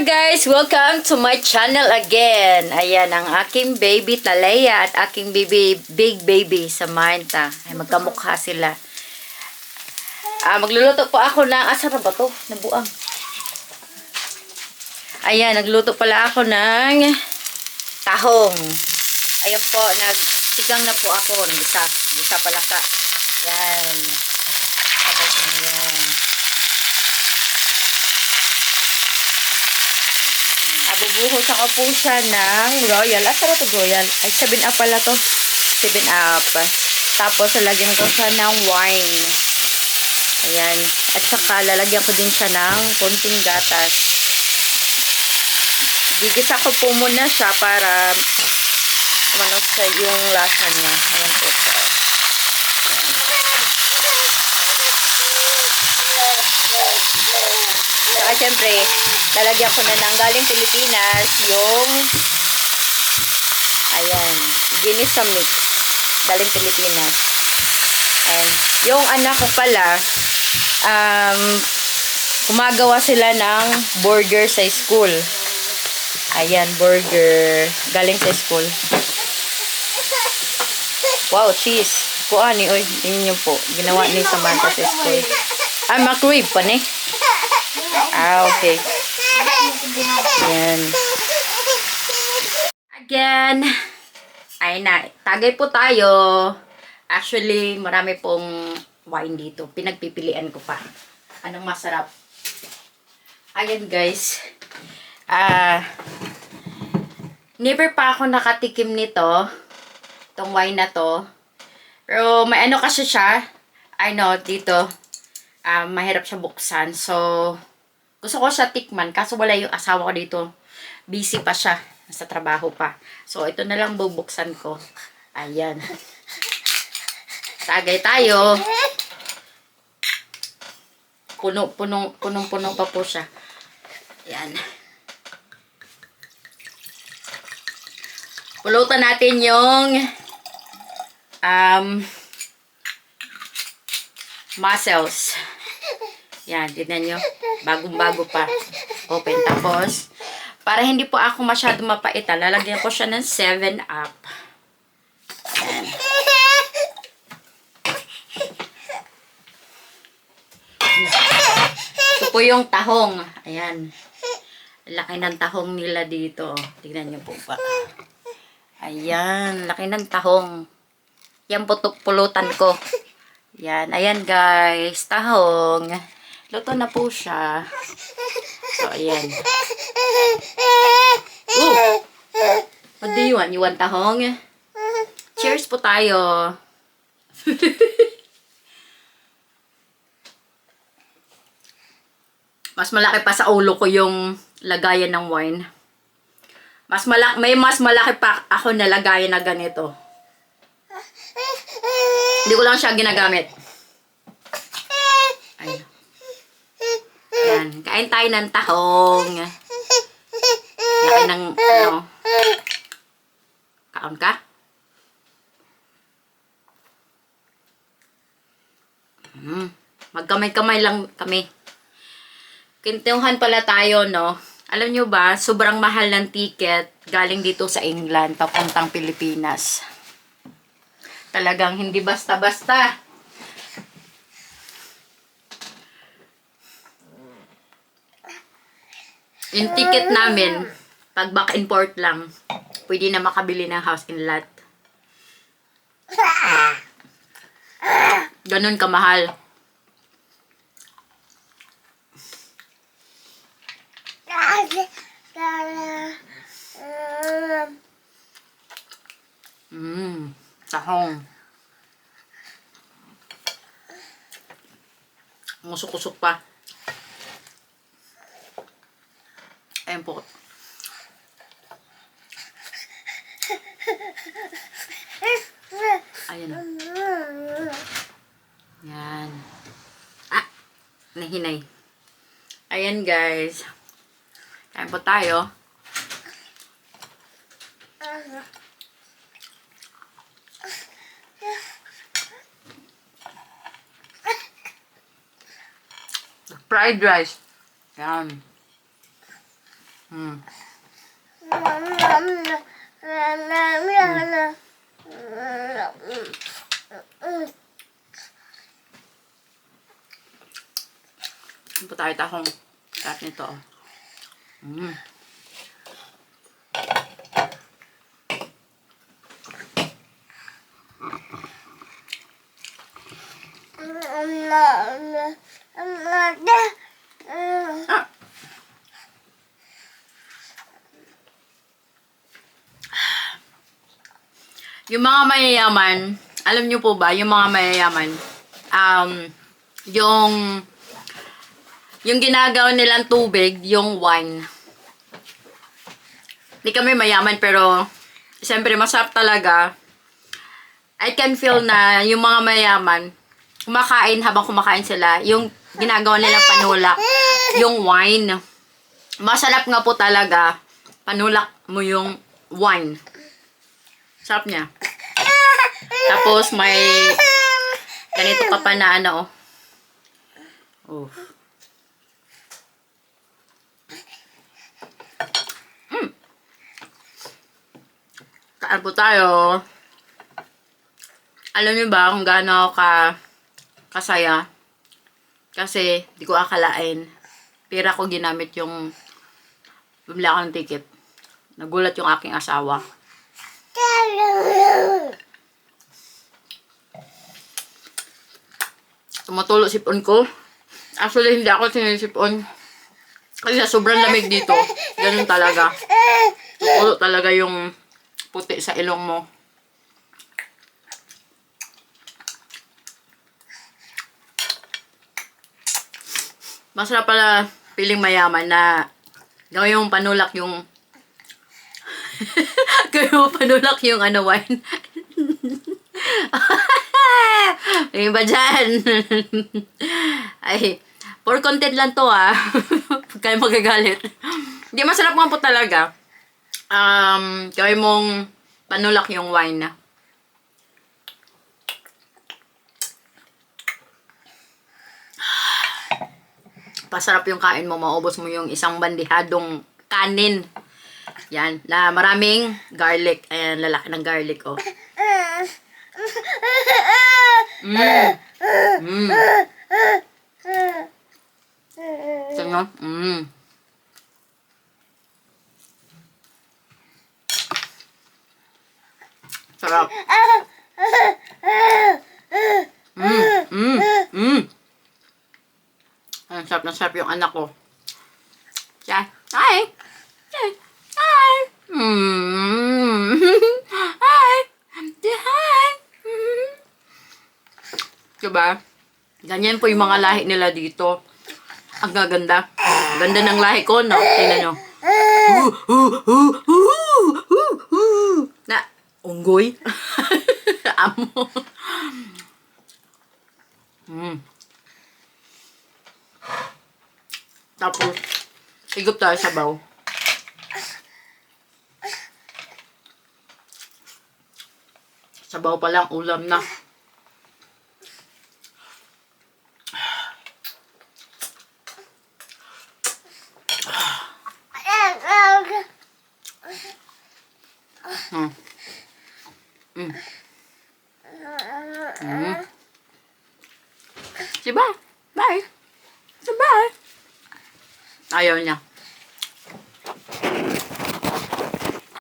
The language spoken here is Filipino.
guys! Welcome to my channel again. Ayan, ang aking baby Talaya at aking baby, big baby Samantha. Ay, magkamukha sila. Ah, magluluto po ako ng, asa na ba to? Nabuang. Ayan, nagluto pala ako ng tahong. Ayan po, nagsigang na po ako. Nagisa, nagisa pala ka. Yan. Tapos yan. Abubuhos ako po siya ng royal. Ah, sarap royal. Ay, 7-up pala to. 7-up. Tapos, lalagyan ko siya ng wine. Ayan. At saka, lalagyan ko din siya ng konting gatas. Gigisa ko po muna siya para ano sa yung lasa niya. Ayan po siya. Saka syempre, lalagyan ko na ng galing Pilipinas yung ayan, ginisa mix. Galing Pilipinas. Ayan. Yung anak ko pala, um, gumagawa sila ng burger sa school. Ayan, burger. Galing sa school. Wow, cheese. Kuha ni, oy, yun po. Ginawa ni Samantha sa school. Ah, microwave pa ni. Ah, okay. Ayan. Again. Ay na, tagay po tayo. Actually, marami pong wine dito. Pinagpipilian ko pa. Anong masarap? Ayan guys. Ah, never pa ako nakatikim nito. Itong wine na to. Pero may ano kasi siya. I know, dito. Ah, mahirap siya buksan. So, gusto ko siya tikman. Kaso wala yung asawa ko dito. Busy pa siya. Nasa trabaho pa. So, ito na lang bubuksan ko. Ayan. Tagay tayo. Puno, puno, punong puno pa po siya. Ayan. Pulutan natin yung um, mussels. Yan, tignan nyo. Bagong-bago pa. Open. Tapos, para hindi po ako masyado mapaita, lalagyan ko siya ng 7-up. Yan. Ito po yung tahong. Ayan. Laki ng tahong nila dito. Tignan nyo po pa. Ayan. Laki ng tahong. Yan po pulutan ko. Yan. Ayan guys. Tahong. Luto na po siya. So, ayan. Ooh! What do you want? You want tahong? Cheers po tayo. mas malaki pa sa ulo ko yung lagayan ng wine. Mas malaki, may mas malaki pa ako na lagayan na ganito. Hindi ko lang siya ginagamit. Ayun. Yan. Kain tayo ng tahong. Laki ng, ano. Kaon ka? Hmm. Magkamay-kamay lang kami. Kintuhan pala tayo, no? Alam nyo ba, sobrang mahal ng ticket galing dito sa England, papuntang Pilipinas. Talagang hindi basta-basta. Yung ticket namin, pag back and forth lang, pwede na makabili ng house in lot. Ganun kamahal. Mmm, tahong. Musok-usok pa. Ayan po. Ayan. Yan. Ah! Nahinay. Ayan guys. Kain po tayo. Fried rice. Yan. Mm. Ano pa tayo takong kat nito? oh. Mm. Ah. Yung mga mayayaman, alam niyo po ba, yung mga mayayaman, um, yung, yung ginagawa nilang tubig, yung wine. Hindi kami mayaman, pero, siyempre, masarap talaga. I can feel na yung mga mayaman, kumakain habang kumakain sila, yung ginagawa nilang panulak, yung wine. Masarap nga po talaga, panulak mo yung wine. Sarap niya. Tapos may ganito ka pa na ano. Oh. Mm. Kaan po tayo. Alam niyo ba kung gaano ako ka kasaya? Kasi di ko akalain. Pira ko ginamit yung bumili ako ng ticket. Nagulat yung aking asawa. Tumutulo sipon ko. Actually, hindi ako sinisipon. Kasi sa sobrang lamig dito, ganun talaga. Tumutulo talaga yung puti sa ilong mo. Masarap pala piling mayaman na gawin yung panulak yung gawin mo panulak yung ano wine. Yung ba dyan? Ay, for content lang to ah. Huwag kayo magagalit. Hindi, masarap nga po talaga. Um, gawin mong panulak yung wine na. Pasarap yung kain mo, maubos mo yung isang bandihadong kanin. Yan, na maraming garlic. Ayan, lalaki ng garlic, oh. Mm. Mm. Sarap. Mm. Mm. Mm. Ang sarap na anak ko. Siya. Hi. Hi. Hi. Mm. Hi. Hi. Mm. Diba? Ganyan po yung mga lahi nila dito. Ang gaganda. Ganda ng lahi ko, no? Tingnan nyo. Na, unggoy. Amo. Mm. Tapos, higop tayo sa baw. Sabaw pa lang, ulam na. Hmm. Mm. Mm. Si bye. Bye. Si bye. Ayaw niya.